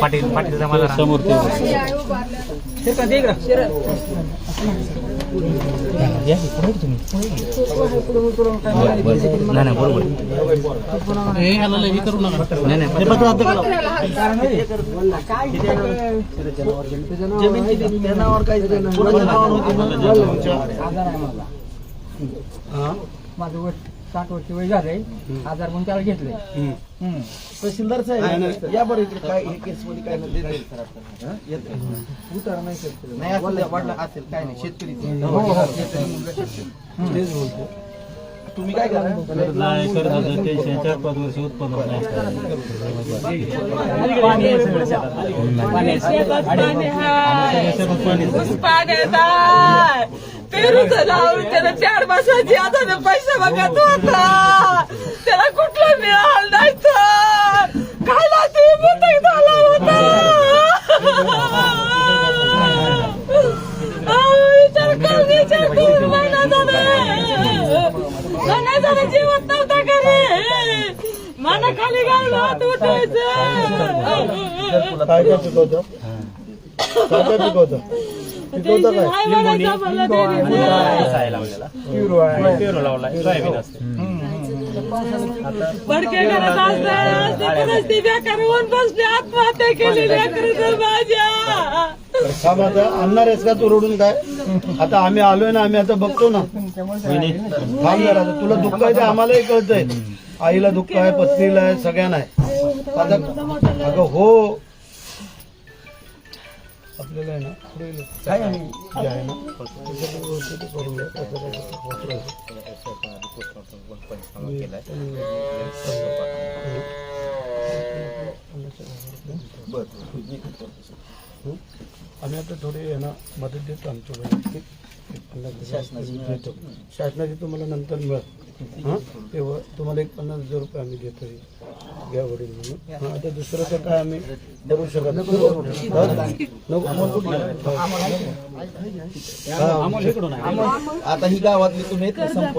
पाटील पाटील समोर नाही नाही बरोबर नाही नाही माझं वय साठ वर्ष वय झालंय आजार म्हणून त्याला घेतलंय तहसीलदार साहेब या बरं इकडे काय हे केस मध्ये काय. हं? येतं. नाही. वाटलं असेल काय नाही शेतकरी तेच बोलतो. तुम्ही काय करा चार पाच वर्ष उत्पन्न नाही त्याला चार मासाची आता पैसे बघत होता. त्याला कुठलं मिळालं नाही तर. खायला ते मुतक झाला होता. विचार विचार महिना झाला. महिना झाला जेवत नव्हता घरी. मला खाली घालून हात उठायचं काय काय पिकवतं काय काय पिकवतं पिकवतं काय आहे. पेरू लावलाय. सोयाबीन असते. बेकार होऊन बसले. आत्महत्या केली माझ्या. आता. आणणार आहेस का तू रडून काय? आता आम्ही आलोय ना आम्ही आता बघतो ना. थांब जरा तुला दुःख आहे ते आम्हालाही कळतंय. आईला दुःख आहे पत्नीला आहे सगळ्यांना आहे. आता अगं हो आपल्याला आहे ना पुढे काय आहे जे आहे ना व्यवस्थित हं? आम्ही आता थोडी आहे ना मदत देतो आमच्या वैयक्तिक. शासनाची तुम्हाला नंतर मिळत हां? तेव्हा तुम्हाला एक पन्नास हजार रुपये आम्ही देतो. घ्या वडील म्हणून. हां, आता दुसरं तर काय आम्ही करू शकत नाही. नको हां. आता ही गावातली तुम्ही संपर्क